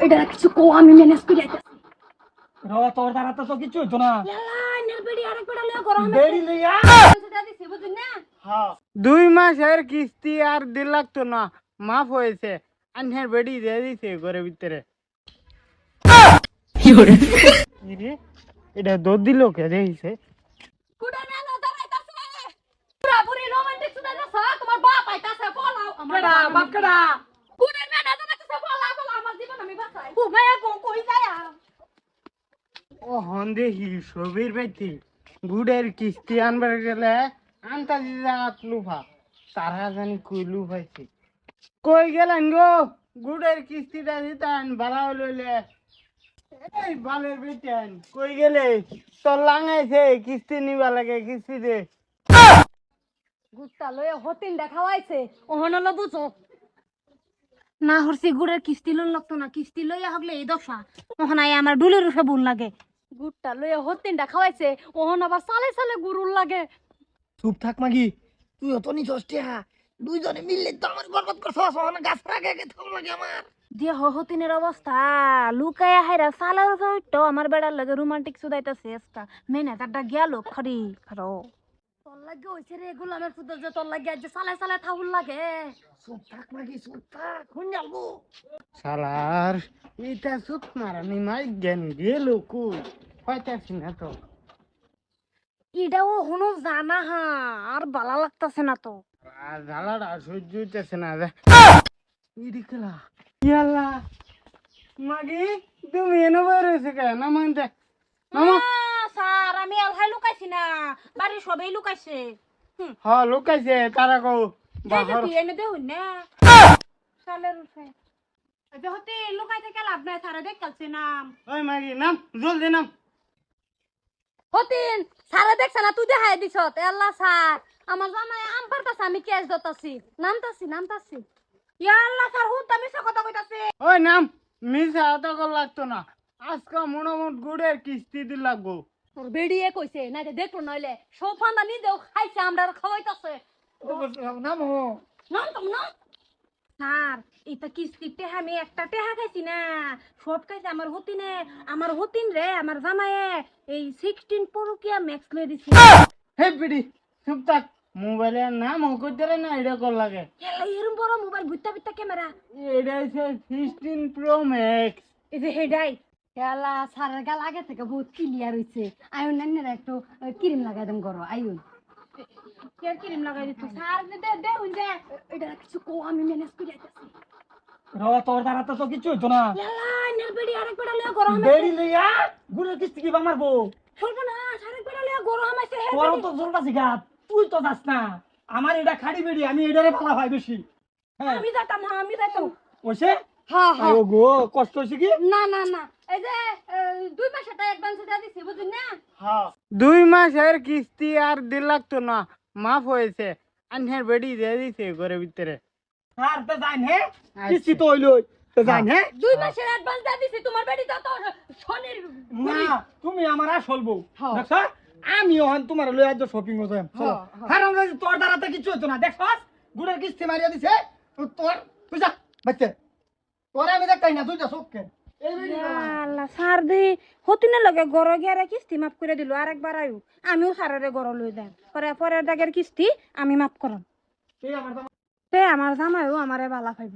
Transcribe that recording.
এটা কিছু কো আমি ম্যানেজ করে আইতাছি র তোর দ্বারা তো তো কিছু হইতো না ইয়ালা নের বেড়ি আরেক বেড়া লয়ে গরম বেড়ি লইয়া সেটা দিছি বুঝুন না হ্যাঁ দুই মাসের কিস্তি আর দিল লাগতো না মাফ হয়েছে আনহের বেডি দিয়ে দিছে ঘরের ভিতরে ইরে, এটা দুধ দিল কে দেখিছে কুড়ে না না দাঁড়াইতাছে পুরা পুরি রোমান্টিক সুদা না তোমার বাপ আইতাছে ফলাও আমার কেডা বাপ কেডা কুড়ে না না দাঁড়াইতাছে ফলাও ফলাও আমার জীবন ও মায়া কো কই যায় ও হন্দে হি সবির গুড়ের কিস্তি আনবার গেলে আনতা লুফা তারা জানি কই লুফাইছে কই গেলেন গো? গুড়ের কিস্তিটা দিতেন ভাড়া লইলে এই বালের বেটেন কই গেলে? তোর লাঙাইছে, কিস্তি নিবা লাগে, কিস্তি দে। গুত্তা লয়ে হতিন দেখাওয়াইছে ওহন বুঝো। না হরছি গুড়ের কিস্তি লোন লাগতো না কিস্তি লইয়া হগলে এই দশা। ওহন আই আমার ডুলের রুফে বুন লাগে। গুড়টা লইয়া হতিন দেখাওয়াইছে ওহন আবার সালে সালে গুরুর লাগে। চুপ থাক মাগি তুই অত নি ষষ্টিয়া দুইজনে মিললে তো আমার বরবাদ করছস ওখানে গাছ রাখে গে থাম লাগে আমার। দিয়ে হতিনের অবস্থা। লুকায়া হাইরা সালের রুফে উঠতো আমার বেড়ার লাগে রোমান্টিক সুদাইতা শেষটা মেনে তারটা গেল খড়ি খারো তোর লাগে হইছে রে গোলামের ফুটো যে তোর লাগে যে সালে সালে থাউল লাগে। চুপ থাক মাগি চুপ থাক শুন যাব শালার এটা সুপ মারানি মাই জ্ঞান গেল কই? পাইতাছি না তো। এটাও হনো জানা হা আর বালা লাগতাছে না তো। আর জ্বালাটা সহ্য হইতেছে না রে। ইদিকলা ইয়াল্লা মাগি তুমি এনে বই রয়েছে কে মানতে আমি আলহাই লুকাইছি না বাড়ির সবাই লুকাইছে। হ লুকাইছে তারা বাহর। এনে না। সালের উঠে। লুকাই থেকে লাভ নাই সারা দেখ কালছে নাম। ওই মাগি নাম জলদি নাম। হতিন সারা দেখছ না তুই দেখাই দিছ আল্লাহ স্যার। আমার জামাই আম পারতাছে আমি ক্যাশ দতাছি নামতাছি নামতাছি। ইয়া আল্লাহ স্যার হুন তুমি কথা কইতাছে। ওই নাম মিশা এত কল লাগতো না। আজকে মোটামুট গুড়ের কিস্তি দিল লাগবো তোর বেড়িয়ে কইছে না দেখল নইলে সব ফান্দা নি দেও খাইছে আমরা খাওয়াইতাছে। নামো নাম তো না স্যার এটা কিস্তি টেহা আমি একটা টেহা খাইছি না। সব খাইছে আমার হতিনে আমার হতিন রে আমার জামাইয়ে। এই সিক্সটিন পরকিয়া ম্যাক্স লয়ে দিছি। হে পিডি চুপ থাক মোবাইলের নাম হকইতে না এটা কল লাগে। এরম বড় মোবাইল বুইতা বুইতা ক্যামেরা। এটা হচ্ছে সিক্সটিন প্রো ম্যাক্স এই যে হেডাই এলা সারের গাল আগে থেকে বহুত ক্লিয়ার হইছে। আয়ুন নান্নের একটু ক্রিম লাগাই দেন করো আয়ুন। কে ক্রিম লাগাই দিত সার দে দে হুন যে এটা কিছু কো আমি ম্যানেজ করে আইতাছি। র তোর দ্বারা তো কিছু হইতো না। এলা নের বেড়ি আরেক বেড়া লয়ে গরম বেড়ি লইয়া কিস্তি কি মারবো? সর্বনাশ আরেক বেড়া লয়ে গরম আছে হে তোর তো জোরটা তুই তো যাস না। আমার এটা খাড়ি বেড়ি আমি এটারে ভালো হয় বেশি। হ্যাঁ। আমি যাইতাম হ্যাঁ আমি যাইতাম ওইসে হ্যাঁ হ্যাঁ। কষ্ট কি? না না না। এই যে দুই মাসে টাকা অ্যাডভান্স দিয়ে দিছি বুঝুন না? হ্যাঁ। দুই মাসের কিস্তি আর দিল লাগতো না মাফ হয়েছে। আনহের বেডি দিয়ে দিছে ঘরের ভিতরে। আর তো জান হ্যাঁ কিস্তি তো হইলই। তো জান দুই মাসের অ্যাডভান্স দিয়ে দিছি তোমার শনির না তুমি আমার আসল বউ। দেখছ? আমি ওখান তোমার লই আজ শপিং এ যাই চলো। হারাম তোর দ্বারা তো কিছু হইতো না দেখছ গুড়ের কিস্তি মারিয়া দিছে তো তোর তুই যা বাচ্চা। তোরে আমি দেখতাই না আল্লাহ সার দে। হতিনে লগে গড় গিয়ারে কিস্তি মাফ করে দিল। আরেকবার আয়ু। আমিও সারারে গড় লই দেন পরে পরের দাগের কিস্তি আমি মাফ করাম। তে আমার জামাইও আমারে বালা পাইব।